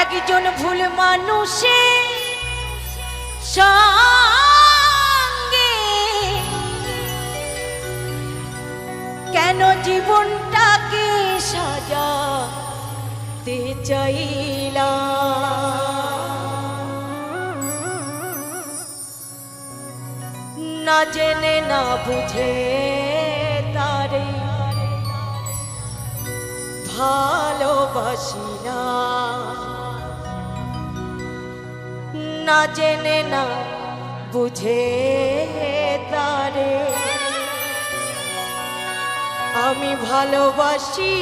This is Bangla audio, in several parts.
একজন ভুল মানুষে সঙ্গে কেন জীবনটাকে সাজা তে চাইলা না জেনে, না বুঝে তারে ভালোবাসিনা না জেনে না বুঝে তারে। আমি ভালোবাসি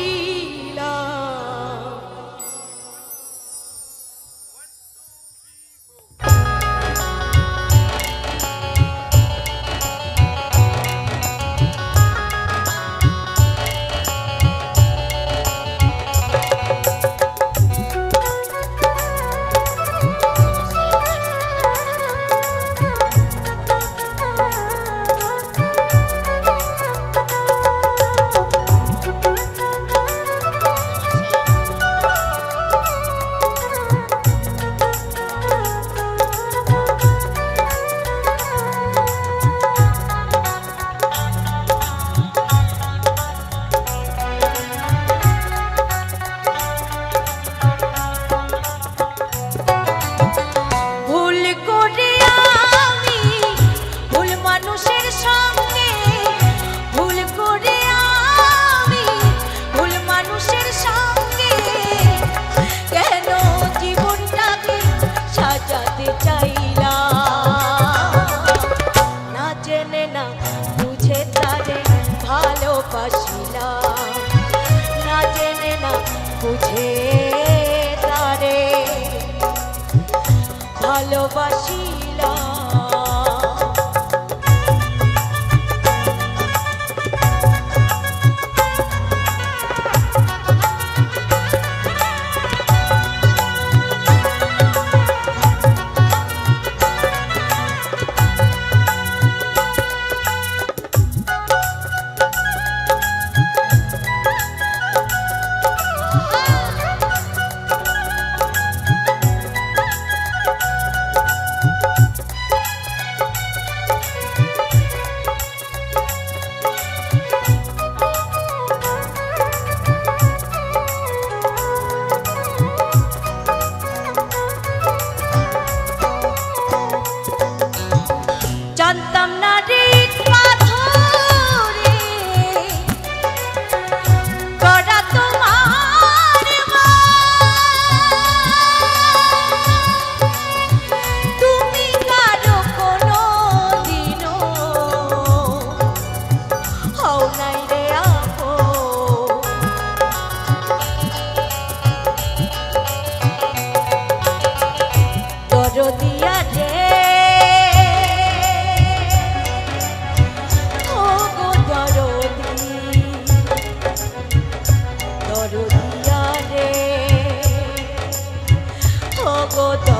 poco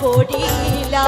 പൊടിയിലാ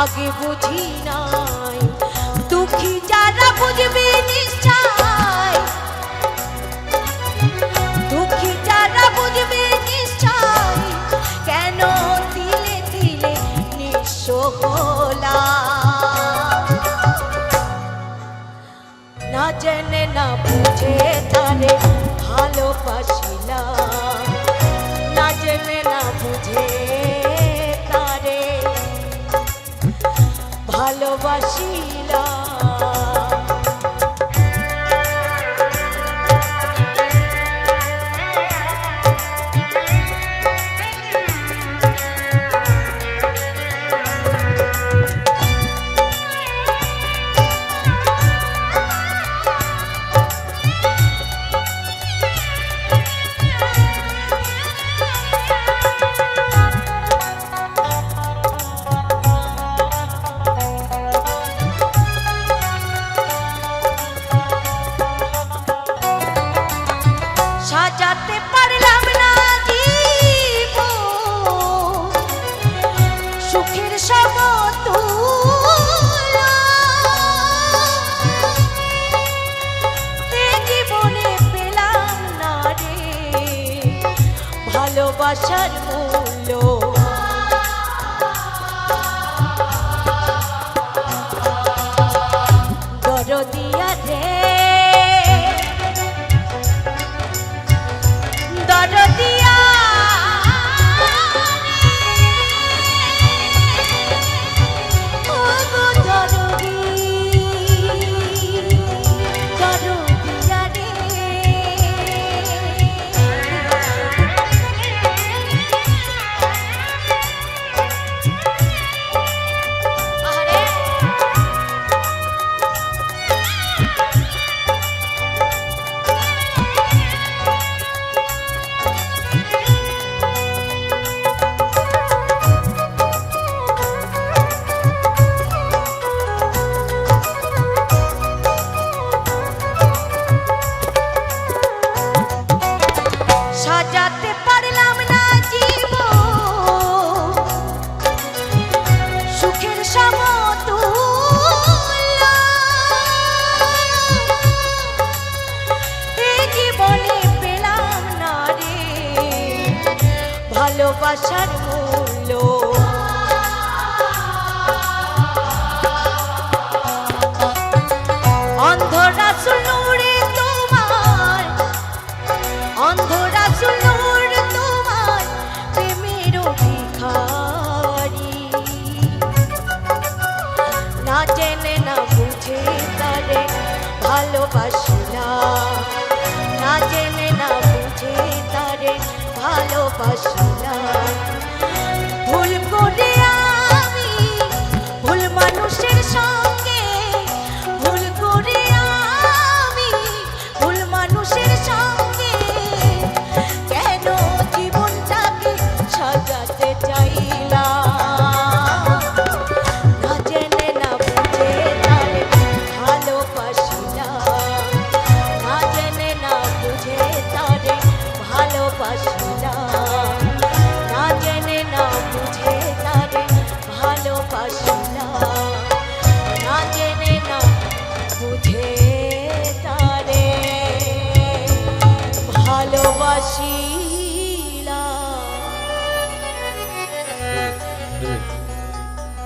আগে বুঝি নাই। দুঃখী যারা বুঝবে নিশ্চয়। দুঃখী যারা বুঝবে নিশ্চয়। কেন দিলে দিলে নিঃস্ব হলাম? না জেনে না বুঝে তারে ভালোবাসিলাম। না জেনে না বুঝে ভালোবাসিলাম। ভালোবাসার মূল্য। ভালোবাসার মূল্য। অন্ধরা শুনুরে তোমার অন্ধরা সুনুর তোমার প্রেমের না জেনে, না বুঝে তারে ভালোবাসিলাম না। জেনে, না বুঝে তারে ভালোবাসিলাম